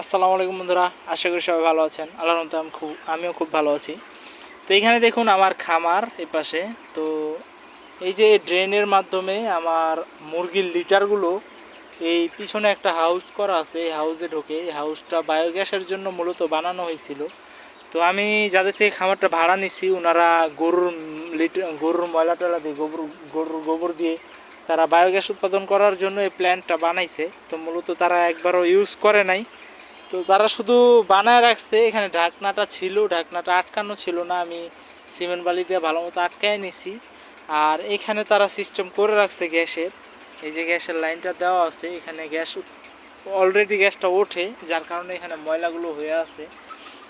আসসালামু আলাইকুম বন্ধুরা, আশা করি সবাই ভালো আছেন। আল্লাহর রহমতে আমি খুব আমিও খুব ভালো আছি। তো এখানে দেখুন আমার খামার এই পাশে তো এই যে ড্রেনের মাধ্যমে আমার মুরগির লিটারগুলো, এই পিছনে একটা হাউস করা আছে, এই হাউসে ঢোকে। এই হাউসটা বায়োগ্যাসের জন্য মূলত বানানো হয়েছিল। তো আমি যাদের থেকে খামারটা ভাড়া নিছি ওনারা গরুর লিটার গরুর ময়লা টয়লা দিয়ে, গোবর গরুর গোবর দিয়ে তারা বায়োগ্যাস উৎপাদন করার জন্য এই প্ল্যান্টটা বানাইছে। তো মূলত তারা একবারও ইউজ করে নাই। তো তারা শুধু বানায় রাখছে, এখানে ঢাকনাটা ছিল, ঢাকনাটা আটকানো ছিল না, আমি সিমেন্ট বালি দিয়ে ভালো মতো আটকায় নিছি। আর এখানে তারা সিস্টেম করে রাখছে গ্যাসের, এই যে গ্যাসের লাইনটা দেওয়া আছে, এখানে গ্যাস অলরেডি গ্যাসটা ওঠে, যার কারণে এখানে ময়লাগুলো হয়ে আছে।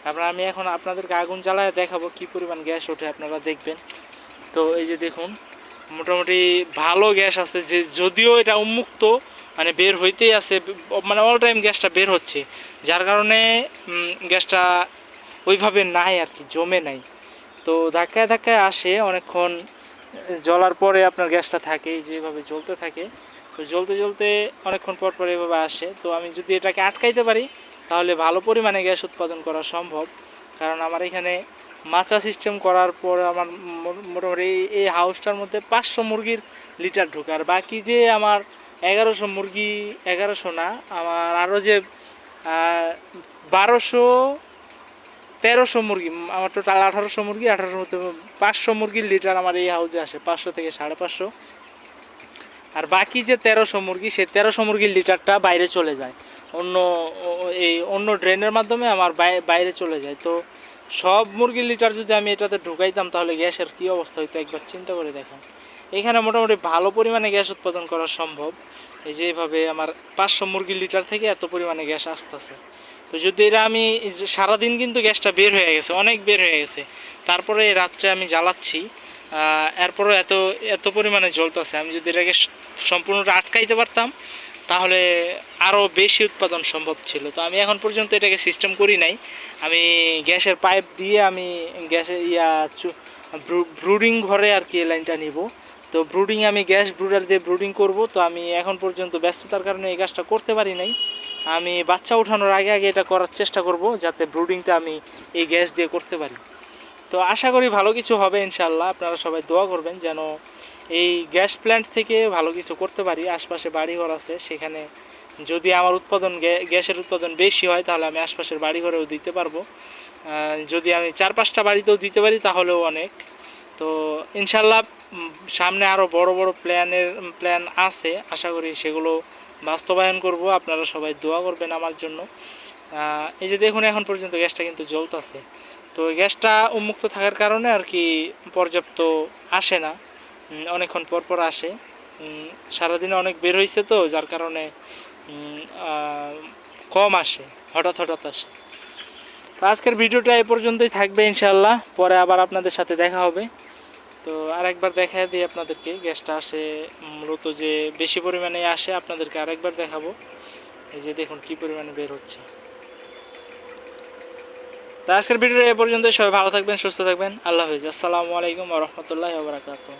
তারপর আমি এখন আপনাদেরকে আগুন জ্বালায় দেখাবো কি পরিমাণ গ্যাস ওঠে, আপনারা দেখবেন। তো এই যে দেখুন, মোটামুটি ভালো গ্যাস আছে, যে যদিও এটা উন্মুক্ত মানে বের হইতেই আছে মানে অল টাইম গ্যাসটা বের হচ্ছে। যার কারণে গ্যাসটা ওইভাবে নাই আর কি, জমে নাই। তো ধাক্কায় ধাক্কায় আসে, অনেকক্ষণ জ্বলার পরে আপনার গ্যাসটা থাকে যেভাবে জ্বলতে থাকে। তো জ্বলতে জ্বলতে অনেকক্ষণ পর পর এভাবে আসে। তো আমি যদি এটাকে আটকাইতে পারি, তাহলে ভালো পরিমাণে গ্যাস উৎপাদন করা সম্ভব। কারণ আমার এখানে মাচা সিস্টেম করার পর আমার মোটামুটি এই- হাউসটার মধ্যে পাঁচশো মুরগির লিটার ঢোকে। আর বাকি যে আমার এগারোশো মুরগি, এগারোশো না, আমার আরও যে বারোশো, তেরোশো মুরগি আমার টোটাল আঠারোশো মুরগি আঠারোশো পাঁচশো মুরগির লিটার আমার এই হাউসে আসে, পাঁচশো থেকে সাড়ে পাঁচশো। আর বাকি যে তেরোশো মুরগি, সেই তেরোশো মুরগির লিটারটা বাইরে চলে যায়। অন্য এই অন্য ড্রেনের মাধ্যমে আমার বাই- বাইরে চলে যায়। তো সব মুরগির লিটার যদি আমি এটাতে ঢুকাইতাম, তাহলে গ্যাসের কী অবস্থা হইতো? একবার চিন্তা করে দেখেন। এখানে মোটামুটি ভালো পরিমাণে গ্যাস উৎপাদন করা সম্ভব। এই যে এইভাবে আমার পাঁচশো মুরগির লিটার থেকে এত পরিমাণে গ্যাস আসতেছে। তো যদি এটা আমি সারাদিন কিন্তু গ্যাসটা বের হয়ে গেছে, অনেক বের হয়ে গেছে। তারপরে রাত্রে আমি জ্বালাচ্ছি এরপরও এত এত পরিমাণে জ্বলতেছে। আমি যদি এটাকে সম্পূর্ণটা আটকাইতে পারতাম, তাহলে আরও বেশি উৎপাদন সম্ভব ছিল। তো আমি এখন পর্যন্ত এটাকে সিস্টেম করি নাই। আমি গ্যাসের পাইপ দিয়ে আমি গ্যাসের ইয়া ব্রুডিং ঘরে আর কি লাইনটা নিব। তো ব্রুডিং আমি গ্যাস ব্রুডার দিয়ে ব্রুডিং করব। তো আমি এখন পর্যন্ত ব্যস্ততার কারণে এই কাজটা করতে পারি নাই। আমি বাচ্চা ওঠানোর আগে আগে এটা করার চেষ্টা করব, যাতে ব্রুডিংটা আমি এই গ্যাস দিয়ে করতে পারি। তো আশা করি ভালো কিছু হবে ইনশাল্লাহ আপনারা সবাই দোয়া করবেন যেন এই গ্যাস প্ল্যান্ট থেকে ভালো কিছু করতে পারি। আশপাশে বাড়িঘর আছে, সেখানে যদি আমার উৎপাদন গ্যা- গ্যাসের উৎপাদন বেশি হয়, তাহলে আমি আশপাশের বাড়িঘরেও দিতে পারব। যদি আমি চার পাঁচটা বাড়িতেও দিতে পারি, তাহলেও অনেক। তো ইনশাল্লাহ সামনে আরও বড় বড় প্ল্যানের প্ল্যান আছে। আশা করি সেগুলো বাস্তবায়ন করব। আপনারা সবাই দোয়া করবেন আমার জন্য। এই যে দেখুন, এখন পর্যন্ত গ্যাসটা কিন্তু জ্বলতেছে। তো গ্যাসটা উন্মুক্ত থাকার কারণে আর কি পর্যাপ্ত আসে না। অনেকক্ষণ পর পর আসে। সারাদিনে অনেক বের হয়েছে তো, যার কারণে কম আসে, হঠাৎ হঠাৎ আসে। তো আজকের ভিডিওটা এ পর্যন্তই থাকবে ইনশাল্লাহ। পরে আবার আপনাদের সাথে দেখা হবে। তো আরেকবার দেখা দিই আপনাদেরকে, গ্যাসটা আসে মূলত যে বেশি পরিমাণে আসে, আপনাদেরকে আরেকবার দেখাবো। এই যে দেখুন কি পরিমাণে বের হচ্ছে। তো আজকের ভিডিওটা এ পর্যন্ত সবাই ভালো থাকবেন, সুস্থ থাকবেন। আল্লাহ হাফিজ। আসসালামু আলাইকুম রহমতুল্লাহ বারাকাতুহ।